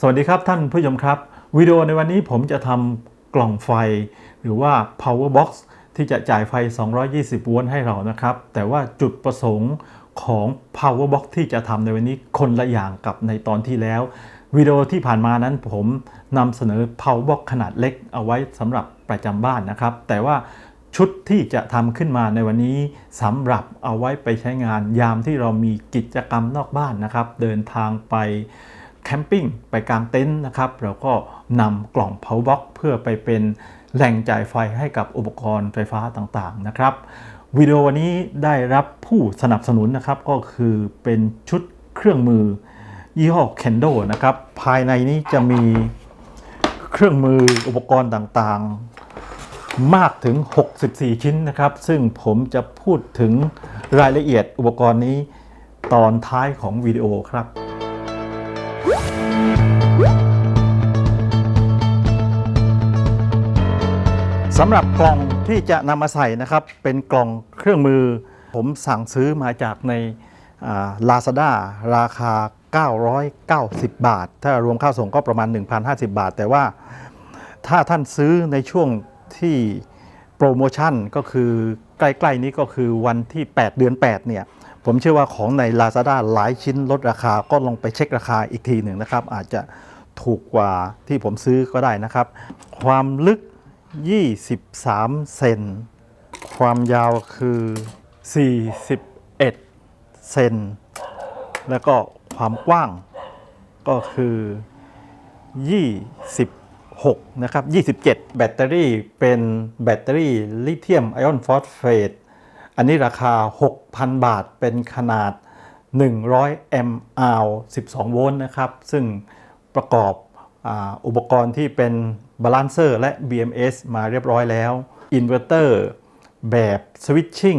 สวัสดีครับท่านผู้ชมครับ วิดีโอในวันนี้ผมจะทำกล่องไฟ หรือว่า power box ที่จะจ่ายไฟ 220 โวลต์ให้เรานะครับ แต่ว่าจุดประสงค์ของ power box ที่จะทำในวันนี้คนละอย่างกับในตอนที่แล้ว วิดีโอที่ผ่านมานั้นผมนำเสนอ power box ขนาดเล็กเอาไว้สำหรับประจำบ้านนะครับ แต่ว่าชุดที่จะทำขึ้นมาในวันนี้สำหรับเอาไว้ไปใช้งานยามที่เรามีกิจกรรมนอกบ้านนะครับ เดินทางไป แคมปิ้งไปกางเต็นท์นะครับเราก็นำกล่อง power box เพื่อไปเป็นแหล่งจ่ายไฟให้กับอุปกรณ์ไฟฟ้าต่างๆนะครับวิดีโอวันนี้ได้รับผู้สนับสนุนนะครับก็คือเป็นชุดเครื่องมือยี่ห้อ Kendo นะครับภายในนี้จะมีเครื่องมืออุปกรณ์ต่างๆ มากถึง 64 ชิ้นนะครับ ซึ่งผมจะพูดถึงรายละเอียดอุปกรณ์นี้ตอนท้ายของวิดีโอครับ สำหรับกล่องที่จะนำมาใส่นะครับ เป็นกล่องเครื่องมือ ผมสั่งซื้อมาจากในลาซาด้าราคา 990 บาท ถ้ารวมค่าส่งก็ประมาณ 1,050 บาท แต่ว่าถ้าท่านซื้อในช่วงที่โปรโมชั่นก็คือใกล้ ๆ นี้ก็คือวันที่ 8 เดือน 8 เนี่ย ผมเชื่อว่าของใน Lazada หลายชิ้นลดราคาก็ลองไปเช็คราคาอีกทีหนึ่งนะครับ อาจจะถูกกว่าที่ผมซื้อก็ได้นะครับ ความลึก 23 เซน ความยาวคือ 41 เซน แล้วก็ความกว้างก็คือ 26 นะครับ 27 แบตเตอรี่เป็นแบตเตอรี่ลิเธียมไอออนฟอสเฟต อันนี้ราคา 6,000 บาทเป็นขนาด 100แอมป์อาว12 โวลต์นะครับ ซึ่งประกอบอ,อุปกรณ์ที่เป็นบาลานเซอร์และ BMS มาเรียบร้อยแล้วอินเวอร์เตอร์แบบสวิตชิ่ง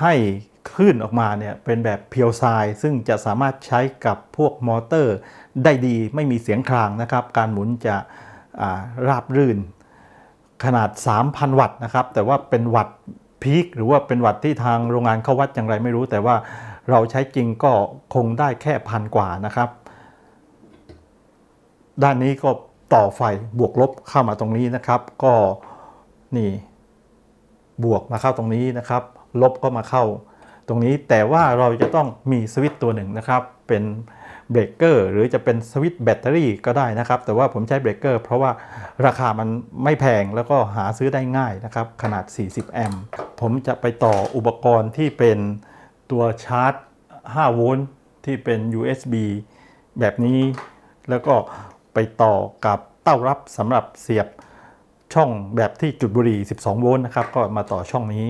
ให้คลื่นออกมาเนี่ยเป็นแบบเพียวไซซึ่งจะสามารถใช้กับพวกมอเตอร์ได้ดีไม่มีเสียงครางนะครับ การหมุนจะราบรื่น ขนาด 3,000 วัตต์นะครับ แต่ว่าเป็นวัตต์ พีคหรือว่าเป็นวัตต์ที่ทางโรงงานเขาวัดอย่างไรไม่รู้ แต่ว่าเราใช้จริงก็คงได้แค่พันกว่านะครับ ด้านนี้ก็ต่อไฟบวกลบเข้ามาตรงนี้นะครับ ก็นี่บวกมาเข้าตรงนี้นะครับ ลบก็มาเข้าตรงนี้แต่ว่าเราจะต้องมีสวิตตัวหนึ่งนะครับ เป็น เบรกเกอร์หรือจะเป็นสวิตช์แบตเตอรี่ก็ได้นะครับ แต่ว่าผมใช้เบรกเกอร์เพราะว่าราคามันไม่แพงแล้วก็หาซื้อได้ง่ายนะครับ ขนาด 40 แอมป์ผมจะไปต่ออุปกรณ์ที่เป็นตัวชาร์จ 5 โวลต์ที่เป็น USB แบบนี้ แล้วก็ไปต่อกับเต้ารับสำหรับเสียบช่องแบบที่จุดบุหรี่ 12 โวลต์นะครับ ก็มาต่อช่องนี้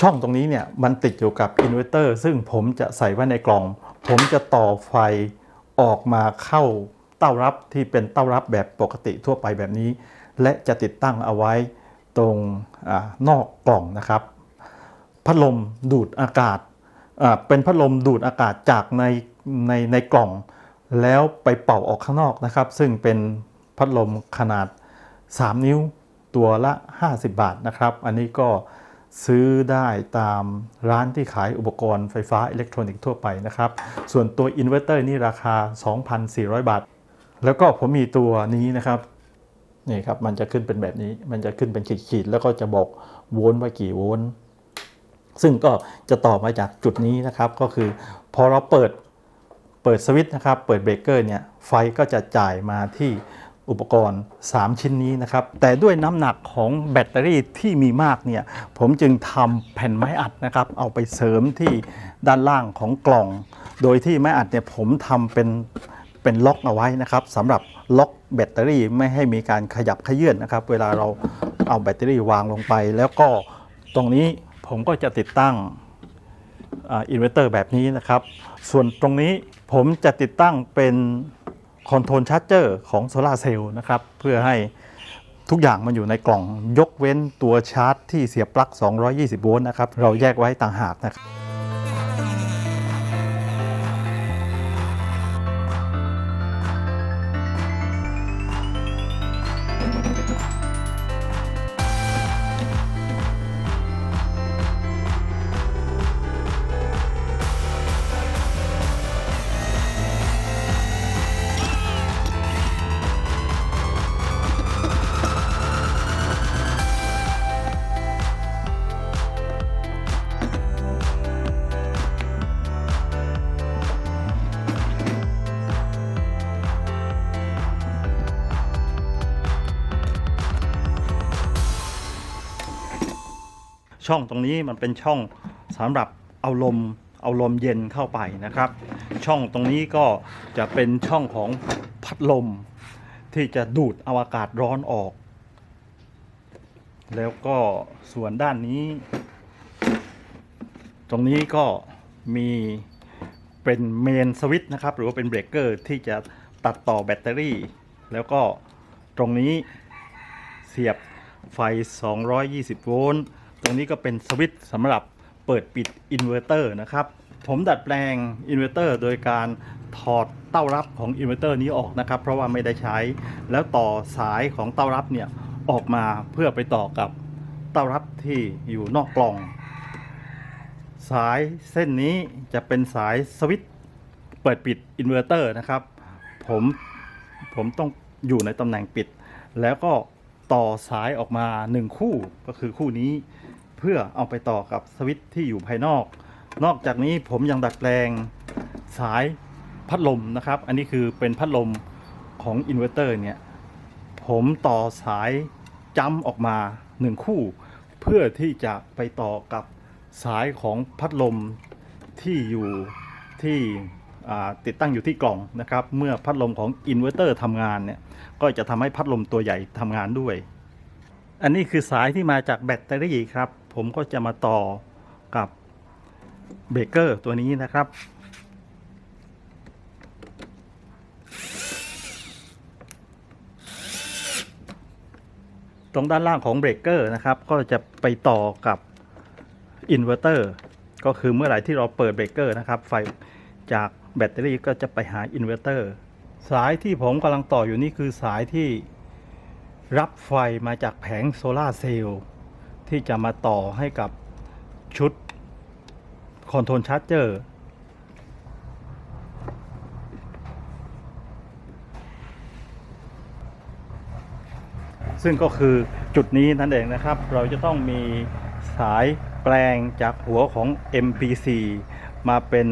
ช่องตรงนี้เนี่ยมันติดอยู่กับอินเวอร์เตอร์ซึ่งผมจะใส่ไว้ในกล่อง ผมจะต่อไฟ ออกมาเข้าเต้ารับที่เป็นเต้ารับแบบปกติทั่วไปแบบนี้ และจะติดตั้งเอาไว้ตรงอนอกกล่องนะครับ พัดลมดูดอากาศเป็นพัดลมดูดอากาศจากในในในกล่อง แล้วไปเป่าออกข้างนอกนะครับ ซึ่งเป็นพัดลมขนาด 3 นิ้วตัวละ 50 บาทนะครับ อันนี้ก็ ซื้อได้ตามร้านที่ขายอุปกรณ์ไฟฟ้าอิเล็กทรอนิกส์ทั่วไปนะครับ ส่วนตัวอินเวอร์เตอร์นี่ราคา 2,400 บาท แล้วก็ผมมีตัวนี้นะครับนี่ครับมันจะขึ้นเป็นแบบนี้ มันจะขึ้นเป็นขีดๆ แล้วก็จะบอกโวลต์ว่ากี่โวลต์ ซึ่งก็จะต่อมาจากจุดนี้นะครับ ก็คือพอเราเปิดเปิดสวิตช์นะครับ เปิดเบรกเกอร์เนี่ย ไฟก็จะจ่ายมาที่ อุปกรณ์ 3 ชิ้นนี้นะครับ แต่ด้วยน้ำหนักของแบตเตอรี่ที่มีมากเนี่ยผมจึงทำแผ่นไม้อัดนะครับ เอาไปเสริมที่ด้านล่างของกล่อง โดยที่ไม้อัดเนี่ยผมทำเป็นเป็นล็อกเอาไว้นะครับสำหรับล็อกแบตเตอรี่ไม่ให้มีการขยับขยื่นนะครับ เวลาเราเอาแบตเตอรี่วางลงไป แล้วก็ตรงนี้ผมก็จะติดตั้งอินเวอร์เตอร์แบบนี้นะครับ ส่วนตรงนี้ผมจะติดตั้งเป็น คอนโทรลชาร์จเจอร์ของโซลาเซลล์นะครับ เพื่อให้ทุกอย่างมันอยู่ในกล่องยกเว้นตัวชาร์จที่เสียบปลั๊ก 220 โวลต์นะครับ เราแยกไว้ต่างหากนะครับ ช่องตรงนี้มันเป็นช่องสำหรับเอาลมเอาลมเย็นเข้าไปนะครับ ช่องตรงนี้ก็จะเป็นช่องของพัดลมที่จะดูดเอาอากาศร้อนออก แล้วก็ส่วนด้านนี้ ตรงนี้ก็มีเป็นเมนสวิตช์นะครับ หรือว่าเป็นเบรกเกอร์ที่จะตัดต่อแบตเตอรี่ แล้วก็ตรงนี้เสียบไฟ 220 โวลต์ รงนี้ก็เป็นสวิตช์สำหรับเปิดปิดอินเวอร์เตอร์นะครับ ผมดัดแปลงอินเวอร์เตอร์โดยการถอดเต้ารับของอินเวอร์เตอร์นี้ออกนะครับ เพราะว่าไม่ได้ใช้ แล้วต่อสายของเต้ารับเนี่ยออกมาเพื่อไปต่อกับเต้ารับที่อยู่นอกกล่อง สายเส้นนี้จะเป็นสายสวิตช์เปิดปิดอินเวอร์เตอร์นะครับ ผมผมต้องอยู่ในตำแหน่งปิด แล้วก็ต่อสายออกมา 1 คู่ก็คือคู่นี้ เพื่อเอาไปต่อกับสวิตช์ที่อยู่ภายนอก นอกจากนี้ผมยังดัดแปลงสายพัดลมนะครับ อันนี้คือเป็นพัดลมของอินเวอร์เตอร์เนี่ย ผมต่อสายจ้ำออกมา1คู่ เพื่อที่จะไปต่อกับสายของพัดลมที่อยู่ที่ติดตั้งอยู่ที่กล่องนะครับ เมื่อพัดลมของอินเวอร์เตอร์ทำงานเนี่ย ก็จะทำให้พัดลมตัวใหญ่ทำงานด้วย อันนี้คือสายที่มาจากแบตเตอรี่ครับ ผมก็จะมาต่อกับเบรกเกอร์ตัวนี้นะครับ ตรงด้านล่างของเบรกเกอร์นะครับ ก็จะไปต่อกับอินเวอร์เตอร์ก็คือเมื่อไหร่ที่เราเปิดเบรกเกอร์นะครับ ไฟจากแบตเตอรี่ก็จะไปหาอินเวอร์เตอร์สายที่ผมกำลังต่ออยู่นี่คือสายที่รับไฟมาจากแผงโซลาเซลล์ ที่จะมาต่อให้กับชุดคอนโทรลชาร์จเจอร์ซึ่งก็คือจุดนี้นั่นเองนะครับ เราจะต้องมีสายแปลงจากหัวของ MPC มาเป็น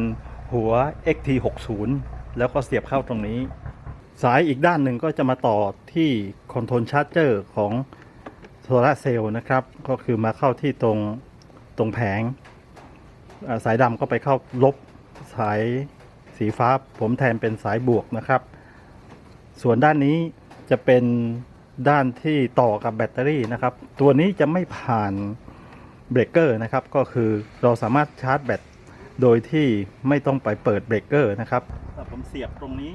หัว XT60 แล้วก็เสียบเข้าตรงนี้ สายอีกด้านหนึ่งก็จะมาต่อที่คอนโทรลชาร์จเจอร์ของ โซลาร์เซลล์นะครับ ก็คือมาเข้าที่ตรงตรงแผงอ่าสายดำก็ไปเข้าลบสายสีฟ้า ผมแทนเป็นสายบวกนะครับ ส่วนด้านนี้จะเป็นด้านที่ต่อกับแบตเตอรี่นะครับ ตัวนี้จะไม่ผ่านเบรกเกอร์นะครับ ก็คือเราสามารถชาร์จแบตโดยที่ไม่ต้องไปเปิดเบรกเกอร์นะครับถ้าผมเสียบตรงนี้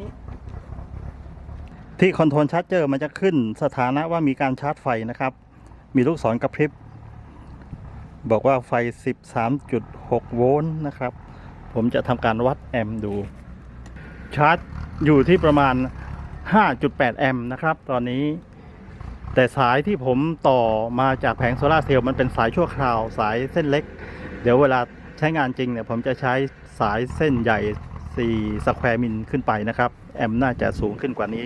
ที่คอนโทรลชาร์จเจอร์มันจะขึ้นสถานะว่ามีการชาร์จไฟนะครับ มีลูกศรกระพริบ บอกว่าไฟ 13.6 โวลต์นะครับ ผมจะทำการวัดแอมป์ดู ชาร์จอยู่ที่ประมาณ 5.8 แอมป์นะครับ ตอนนี้ แต่สายที่ผมต่อมาจากแผงโซลาเซลล์มันเป็นสายชั่วคราว สายเส้นเล็ก เดี๋ยวเวลาใช้งานจริงเนี่ยผมจะใช้สายเส้นใหญ่4สแควร์มิลขึ้นไปนะครับ แอมป์น่าจะสูงขึ้นกว่านี้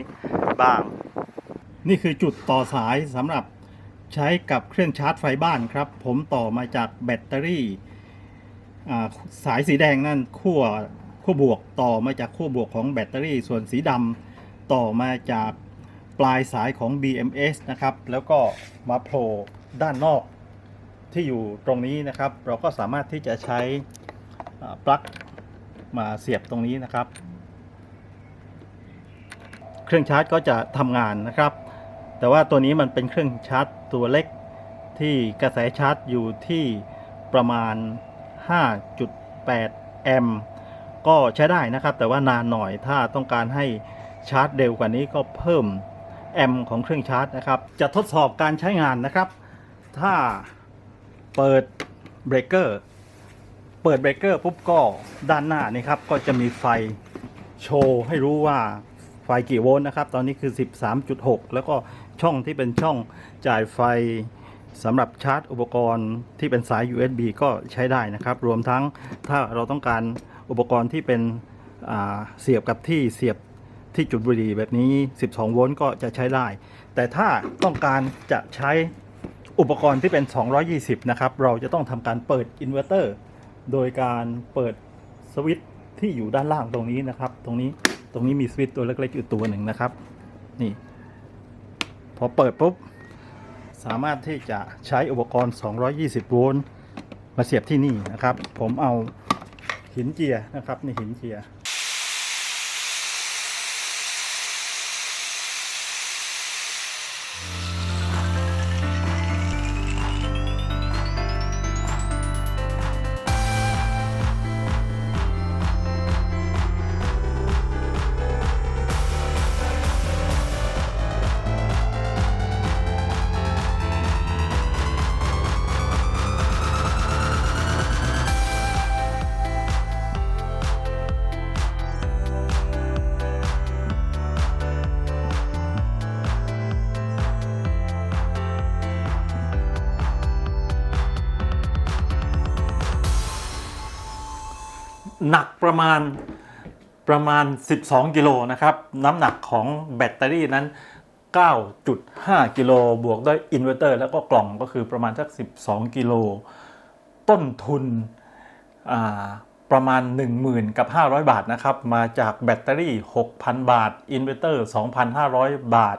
บ้าง นี่คือจุดต่อสายสำหรับ ใช้กับเครื่องชาร์จไฟบ้านครับ ผมต่อมาจากแบตเตอรี่สายสีแดงนั่นขั้วขั้วบวกต่อมาจากขั้วบวกของแบตเตอรี่ ส่วนสีดำต่อมาจากปลายสายของ BMS นะครับ แล้วก็มาโผล่ด้านนอกที่อยู่ตรงนี้นะครับ เราก็สามารถที่จะใช้ปลั๊กมาเสียบตรงนี้นะครับ เครื่องชาร์จก็จะทำงานนะครับ แต่ว่าตัวนี้มันเป็นเครื่องชาร์จ ตัวเล็กที่กระแสชาร์จอยู่ที่ประมาณ 5.8 แอมป์ก็ใช้ได้นะครับ แต่ว่านานหน่อยถ้าต้องการให้ชาร์จเร็วกว่านี้ก็เพิ่มแอมป์ของเครื่องชาร์จนะครับ จะทดสอบการใช้งานนะครับ ถ้าเปิดเบรกเกอร์เปิดเบรกเกอร์ปุ๊บก็ด้านหน้านี่ครับ ก็จะมีไฟโชว์ให้รู้ว่า ไฟกี่โวลต์นะครับ ตอนนี้คือ 13.6 แล้วก็ช่องที่เป็นช่องจ่ายไฟสำหรับชาร์จอุปกรณ์ที่เป็นสาย USB ก็ใช้ได้นะครับ รวมทั้งถ้าเราต้องการอุปกรณ์ที่เป็นเสียบกับที่เสียบที่จุดบุหรี่แบบนี้ 12 โวลต์ก็จะใช้ได้ แต่ถ้าต้องการจะใช้อุปกรณ์ที่เป็น 220 นะครับ เราจะต้องทำการเปิดอินเวอร์เตอร์ โดยการเปิดสวิตช์ที่อยู่ด้านล่างตรงนี้นะครับ ตรงนี้ ตรงนี้มีสวิตช์ตัวเล็กๆอยู่ตัวหนึ่งนะครับ นี่ พอเปิดปุ๊บ สามารถที่จะใช้อุปกรณ์ 220 โวลต์มาเสียบที่นี่นะครับ ผมเอาหินเจียนะครับ นี่หินเจีย หนักประมาณประมาณ 12 กิโลนะครับ น้ำหนักของแบตเตอรี่นั้น 9.5 กิโลบวกด้วยอินเวอร์เตอร์แล้วก็กล่องก็คือประมาณสัก 12 กิโล ต้นทุนประมาณ 10,000 กับ 500 บาทนะครับ มาจากแบตเตอรี่ 6,000 บาท อินเวอร์เตอร์ 2,500 บาท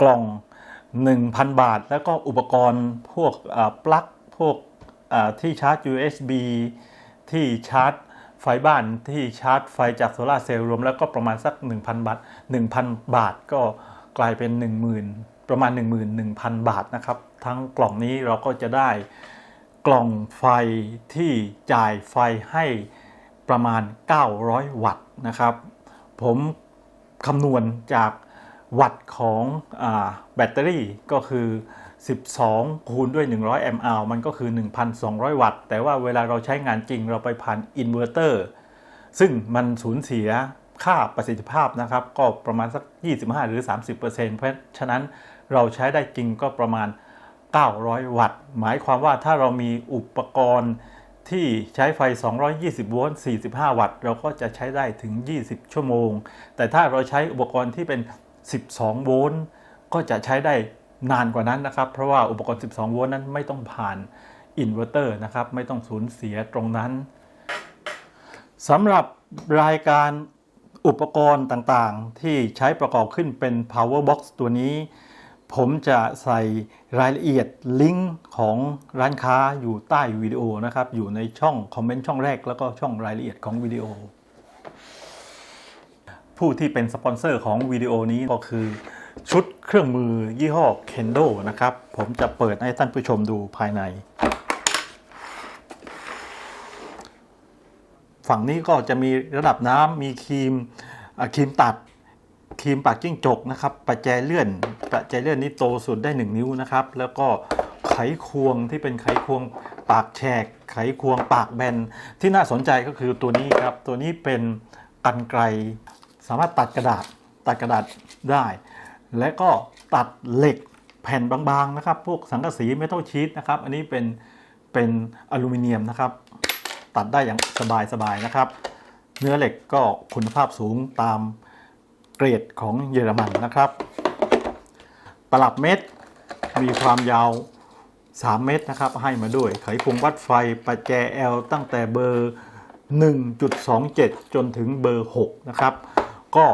กล่อง 1,000 บาท แล้วก็อุปกรณ์พวกปลั๊กพวกที่ชาร์จ USB ที่ชาร์จ ไฟบ้านที่ชาร์จไฟจากโซลาเซลล์รวมแล้วก็ประมาณสัก 1,000 บาท 1,000 บาทก็กลายเป็น 10,000 ประมาณ 11,000 บาทนะครับ ทั้งกล่องนี้เราก็จะได้กล่องไฟที่จ่ายไฟให้ประมาณ 900 วัตต์นะครับ ผมคำนวณจากวัตต์ของอแบตเตอรี่ก็คือ 12 คูณด้วย 100 แอมป์อมันก็คือ 1,200 วัตต์ แต่ว่าเวลาเราใช้งานจริงเราไปผ่านอินเวอร์เตอร์ ซึ่งมันสูญเสียค่าประสิทธิภาพนะครับ ก็ประมาณสัก 25 หรือ 30%เพราะฉะนั้นเราใช้ได้จริงก็ประมาณ 900 วัตต์ หมายความว่าถ้าเรามีอุปกรณ์ที่ใช้ไฟ 220 โวลต์ 45 วัตต์ เราก็จะใช้ได้ถึง 20 ชั่วโมง แต่ถ้าเราใช้อุปกรณ์ที่เป็น 12 โวลต์ ก็จะใช้ได้ นานกว่านั้นนะครับ เพราะว่าอุปกรณ์ 12 โวลต์นั้นไม่ต้องผ่านอินเวอร์เตอร์นะครับ ไม่ต้องสูญเสียตรงนั้นสำหรับรายการอุปกรณ์ต่างๆ ที่ใช้ประกอบขึ้นเป็น power box ตัวนี้ ผมจะใส่รายละเอียดลิงก์ของร้านค้าอยู่ใต้วิดีโอนะครับ อยู่ในช่องคอมเมนต์ช่องแรก แล้วก็ช่องรายละเอียดของวิดีโอ ผู้ที่เป็นสปอนเซอร์ของวิดีโอนี้ก็คือ ชุดเครื่องมือยี่ห้อ Kendo นะครับ ผมจะเปิดให้ท่านผู้ชมดูภายใน ฝั่งนี้ก็จะมีระดับน้ำมีครีมครีมตัดครีมปากจิ้งจกนะครับประแจเลื่อนประแจเลื่อนนี้โตสุดได้ 1 นิ้วนะครับ แล้วก็ไขควงที่เป็นไขควงปากแฉก ไขควงปากแบนที่น่าสนใจก็คือตัวนี้ครับ ตัวนี้เป็นกันไกรสามารถตัดกระดาษตัดกระดาษได้ และก็ตัดเหล็กแผ่นบางๆนะครับ พวกสังกะสีเมทัลชีตนะครับ อันนี้เป็นเป็นอลูมิเนียมนะครับ ตัดได้อย่างสบายๆนะครับ เนื้อเหล็กก็คุณภาพสูงตามเกรดของเยอรมันนะครับ ตลับเม็ดมีความยาว 3 เมตรนะครับ ให้มาด้วย ไขควงวัดไฟประแจ L ตั้งแต่เบอร์ 1.27 จนถึงเบอร์ 6 นะครับ ก็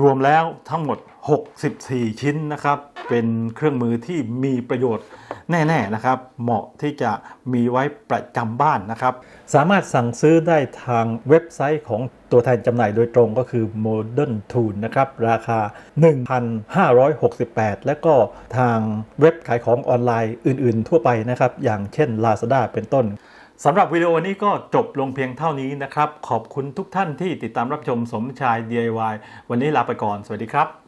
รวมแล้วทั้งหมด 64 ชิ้นนะครับ เป็นเครื่องมือที่มีประโยชน์แน่ๆนะครับ เหมาะที่จะมีไว้ประจำบ้านนะครับ สามารถสั่งซื้อได้ทางเว็บไซต์ของตัวแทนจำหน่ายโดยตรงก็คือ Modern Tool นะครับ ราคา 1,568 และก็ทางเว็บขายของออนไลน์อื่นๆทั่วไปนะครับ อย่างเช่น Lazada เป็นต้นสำหรับวิดีโอนี้ก็จบลงเพียงเท่านี้นะครับ ขอบคุณทุกท่านที่ติดตามรับชมสมชาย DIY วันนี้ลาไปก่อน สวัสดีครับ